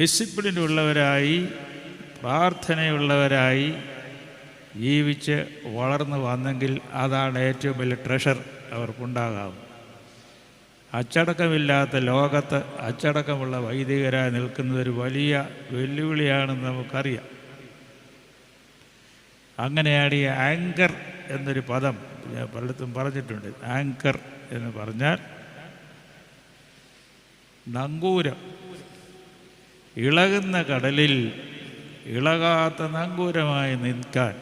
ഡിസിപ്ലിനുള്ളവരായി പ്രാർത്ഥനയുള്ളവരായി ജീവിച്ച് വളർന്നു വന്നെങ്കിൽ അതാണ് ഏറ്റവും വലിയ ട്രഷർ അവർക്കുണ്ടാകാം. അച്ചടക്കമില്ലാത്ത ലോകത്ത് അച്ചടക്കമുള്ള വൈദികരായി നിൽക്കുന്നതൊരു വലിയ വെല്ലുവിളിയാണെന്ന് നമുക്കറിയാം. അങ്ങനെയാണ് ഈ ആങ്കർ എന്നൊരു പദം ഞാൻ പലയിടത്തും പറഞ്ഞിട്ടുണ്ട്. ആങ്കർ എന്ന് പറഞ്ഞാൽ നങ്കൂരം. ഇളകുന്ന കടലിൽ ഇളകാത്ത നങ്കൂരമായി നിൽക്കാൻ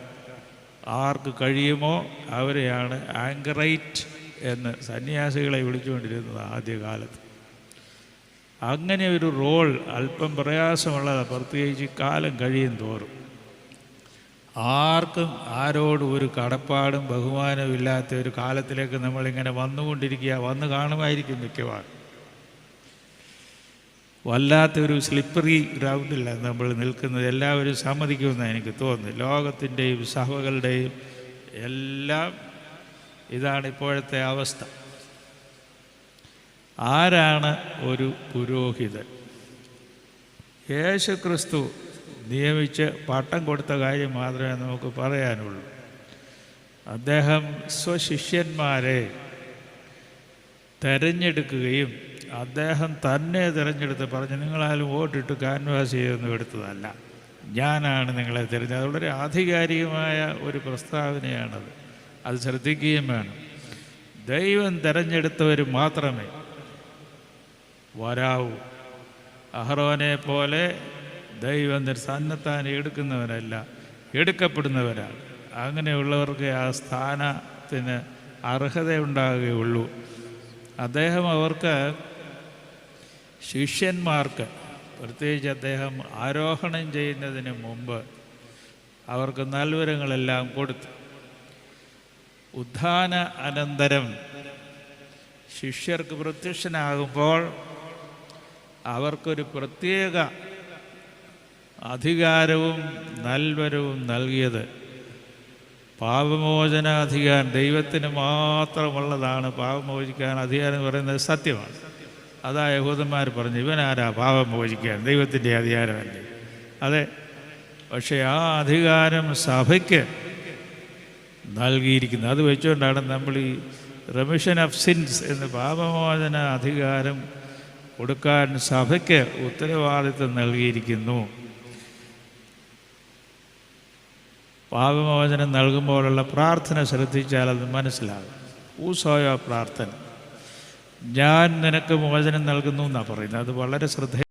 ആർക്ക് കഴിയുമോ അവരെയാണ് ആങ്കറൈറ്റ് എന്ന് സന്യാസികളെ വിളിച്ചുകൊണ്ടിരുന്നത് ആദ്യകാലത്ത്. അങ്ങനെ ഒരു റോൾ അല്പം പ്രയാസമുള്ളത് പ്രത്യേകിച്ച് കാലം കഴിയും തോറും. ആർക്കും ആരോടും ഒരു കടപ്പാടും ബഹുമാനവും ഇല്ലാത്ത ഒരു കാലത്തിലേക്ക് നമ്മളിങ്ങനെ വന്നുകൊണ്ടിരിക്കുക വന്ന് കാണുമായിരിക്കും മിക്കവാറും. വല്ലാത്തൊരു സ്ലിപ്പറി ഗ്രൗണ്ടിലാണ് നമ്മൾ നിൽക്കുന്നത്. എല്ലാവരും സമ്മതിക്കുമെന്നാണ് എനിക്ക് തോന്നുന്നു ലോകത്തിന്റെയും സഭകളുടെയും എല്ലാം ഇതാണ് ഇപ്പോഴത്തെ അവസ്ഥ. ആരാണ് ഒരു പുരോഹിതൻ? യേശു ക്രിസ്തു നിയമിച്ച് പട്ടം കൊടുത്ത കാര്യം മാത്രമേ നമുക്ക് പറയാനുള്ളൂ. അദ്ദേഹം സ്വശിഷ്യന്മാരെ തെരഞ്ഞെടുക്കുകയും അദ്ദേഹം തന്നെ തിരഞ്ഞെടുത്ത് പറഞ്ഞു നിങ്ങളാലും വോട്ടിട്ട് കാൻവാസ് ചെയ്തൊന്നും എടുത്തതല്ല. ഞാനാണ് നിങ്ങളെ തിരഞ്ഞത് വളരെ ആധികാരികമായ ഒരു പ്രസ്താവനയാണത്. അത് ശ്രദ്ധിക്കുകയും വേണം. ദൈവം തിരഞ്ഞെടുത്തവർ മാത്രമേ വരാവൂ. അഹ്റോനെ പോലെ ദൈവം സന്നത്താൻ എടുക്കുന്നവരല്ല എടുക്കപ്പെടുന്നവരാണ്. അങ്ങനെയുള്ളവർക്ക് ആ സ്ഥാനത്തിന് അർഹതയുണ്ടാകുകയുള്ളൂ. അദ്ദേഹം അവർക്ക് ശിഷ്യന്മാർക്ക് പ്രത്യേകിച്ച് അദ്ദേഹം ആരോഹണം ചെയ്യുന്നതിന് മുമ്പ് അവർക്ക് നൽവരങ്ങളെല്ലാം കൊടുത്തു. ഉദ്ധാന അനന്തരം ശിഷ്യർക്ക് പ്രത്യക്ഷനാകുമ്പോൾ അവർക്കൊരു പ്രത്യേക അധികാരവും നൽവരവും നൽകിയത് പാപമോചനാധികാരം ദൈവത്തിന് മാത്രമുള്ളതാണ് പാപമോചിക്കാൻ അധികാരം എന്ന് പറയുന്നത് സത്യമാണ്. അതാ യഹൂദന്മാർ പറഞ്ഞു ഇവനാരാ പാപം മോചിക്കാൻ? ദൈവത്തിന്റെ അധികാരമല്ലേ? അതെ പക്ഷേ ആ അധികാരം സഭയ്ക്ക് നൽകിയിരിക്കുന്നത് അത് വെച്ചുകൊണ്ടാണ് നമ്മൾ ഈ റെമിഷൻ ഓഫ് സിൻസ് എന്ന് പാപമോചന അധികാരം കൊടുക്കാൻ സഭയ്ക്ക് ഉത്തരവാദിത്വം നൽകിയിരിക്കുന്നു. പാപമോചനം നൽകുമ്പോഴുള്ള പ്രാർത്ഥന ശ്രദ്ധിച്ചാൽ അത് മനസ്സിലാകും. ഊസോയ പ്രാർത്ഥന. ഞാൻ നിനക്ക് മോചനം നൽകുന്നു എന്നാണ് പറയുന്നത്. അത് വളരെ ശ്രദ്ധ